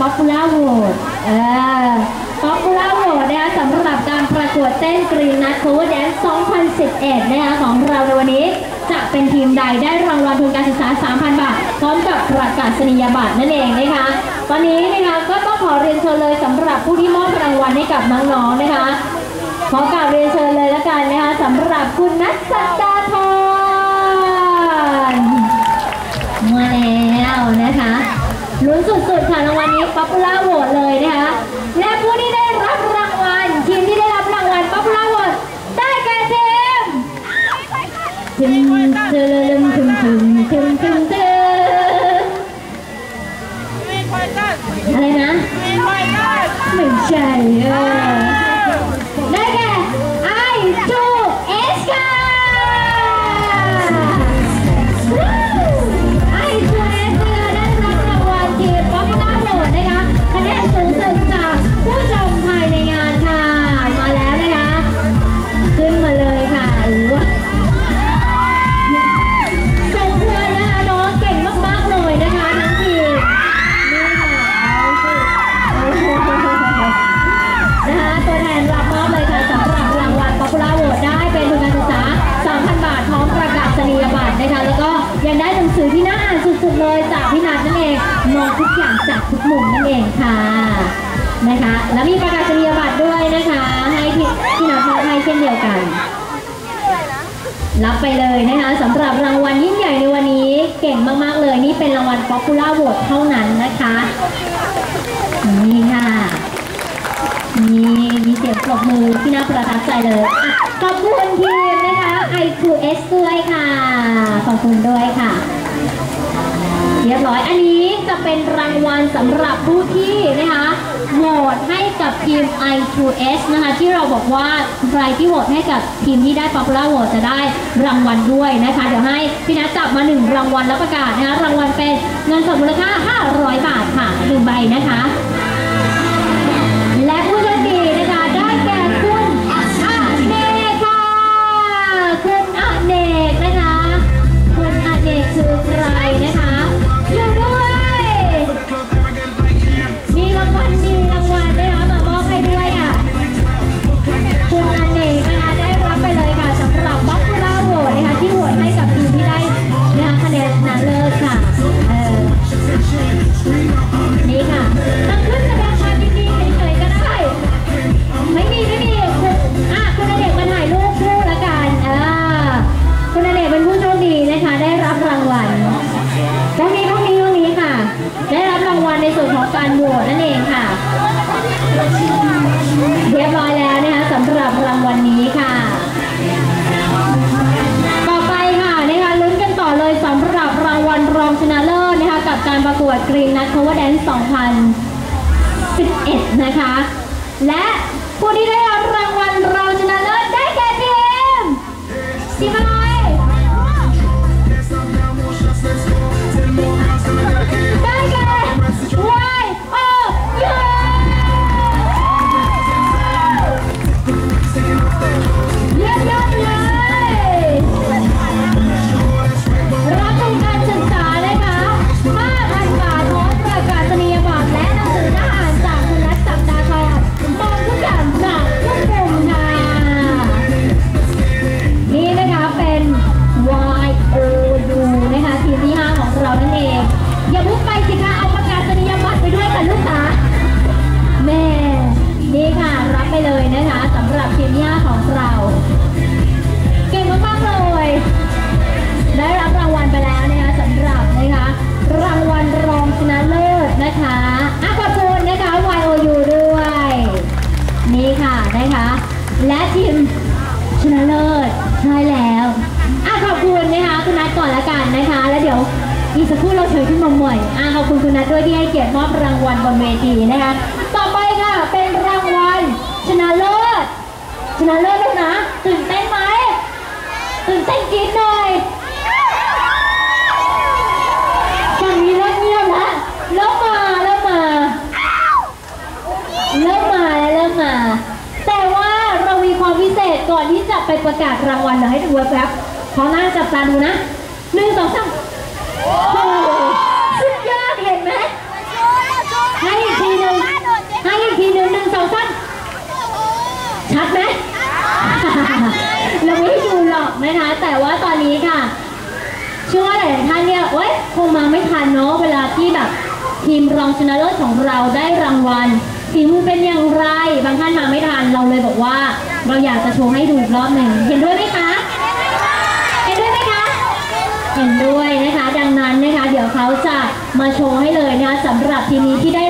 Popular Vote เออ Popular Vote นะคะสำหรับการประกวดเต้นกรีนนัท Cover Dance 2011 นะคะของเราในวันนี้ จะเป็นทีมใดได้รางวัลทุนการศึกษา 3,000 บาท พร้อมกับประกาศนียบัตรนั่นเองนะคะตอนนี้นะคะก็ต้องขอเรียนเชิญเลยสำหรับผู้ที่มอบรางวัลให้กับน้องๆนะคะ ขอกราบเรียนเชิญเลยละกันนะคะสำหรับคุณนัทสัจจาธรมาแล้วนะคะ ลุ้นสุดๆค่ะรางวัลนี้ป๊อปปูล่าโหวตเลยนะคะและผู้ที่ได้รับรางวัลทีมที่ได้รับรางวัลป๊อปปูล่าโหวตได้แก่ทีมถึงถึงถึงถึงถึงถึงถึงมีควายตันอะไรนะไม่ใช่ แล้วก็ยังได้หนังสือที่น่าอ่านสุดๆเลยจากพี่นัทนั่นเองมองทุกอย่างจากทุกมุมนั่นเองค่ะนะคะ แล้วมีประกาศนียบัตรด้วยนะคะ ให้พี่พี่นัทมอบให้เช่นเดียวกัน รับไปเลยนะคะสำหรับรางวัลยิ่งใหญ่ในวันนี้เก่งมากๆเลย นี่เป็นรางวัล Popular Vote เท่านั้นนะคะนี่ค่ะนี่มีเสียงปรบมือที่น่าประทับใจเลยขอบคุณทีมนะคะ i2s ด้วยค่ะ อบคุณด้วยค่ะ เรียบร้อยอันนี้จะเป็นรางวัลสำหรับผู้ที่นะคะโหวตให้กับทีม i2s นะคะ ที่เราบอกว่าใครที่โหวตให้กับทีมที่ได้ popular vote จะได้รางวัลด้วยนะคะ เดี๋ยวให้พี่นัทจับมาหนึ่งรางวัลแล้วประกาศนะคะรางวัลเป็นเงินสดมูลค่า 500 บาทค่ะหนึ่งใบนะคะ การโหวตนั่นเองค่ะ เรียบร้อยแล้วนะคะสำหรับรางวัลนี้ค่ะ ต่อไปค่ะนะคะลุ้นกันต่อเลยสำหรับรางวัลรองชนะเลิศนะคะกับการประกวด Green Nut Cover Dance 2011 นะคะ และผู้ที่ได้รับรางวัล เลยนะคะสำหรับทีมที่ห้าของเรา เก่งมากๆเลย ได้รับรางวัลไปแล้วนะคะสำหรับนะคะรางวัลรองชนะเลิศนะคะอะขอบคุณนะคะ YOU ด้วย นี่ค่ะนะคะ และทีมชนะเลิศใช่แล้วอะขอบคุณนะคะคุณนัทก่อนละกันนะคะ แล้วเดี๋ยวอีกสักครู่เราเชิญขึ้นมาใหม่อะขอบคุณคุณนัทด้วยที่ให้เกียรติมอบรางวัลบนเวทีนะคะ ต่อไปค่ะเป็นรางวัล ชนะเลิศชนะเลิศแล้วนะตื่นเต้นไหมตื่นเต้นกรี๊ดหน่อยฝั่งนี้เริ่มเงียบแล้วเริ่มมาเริ่มมาเริ่มมาแล้วเริ่มมา แต่ว่าเรามีความพิเศษก่อนที่จะไปประกาศรางวัลเดี๋ยวให้ดูแวบๆขอหน้าจับตาดูนะหนึ่งสองสาม ชัดไหมเราไม่ดูหรอกนะคะ แต่ว่าตอนนี้ค่ะเชื่อว่าหลายๆท่านเนี่ยเอ้ยคงมาไม่ทันเนาะเวลาที่แบบทีมรองชนะเลิศของเราได้รางวัลฝีมือเป็นอย่างไร บางท่านมาไม่ทันเราเลยบอกว่า เราอยากจะโชว์ให้ดูรอบหนึ่งเห็นด้วยไหมคะเห็นด้วยไหมคะเห็นด้วยนะคะ ดังนั้นนะคะ เดี๋ยวเขาจะมาโชว์ให้เลยนะคะสำหรับทีมนี้ที่ได้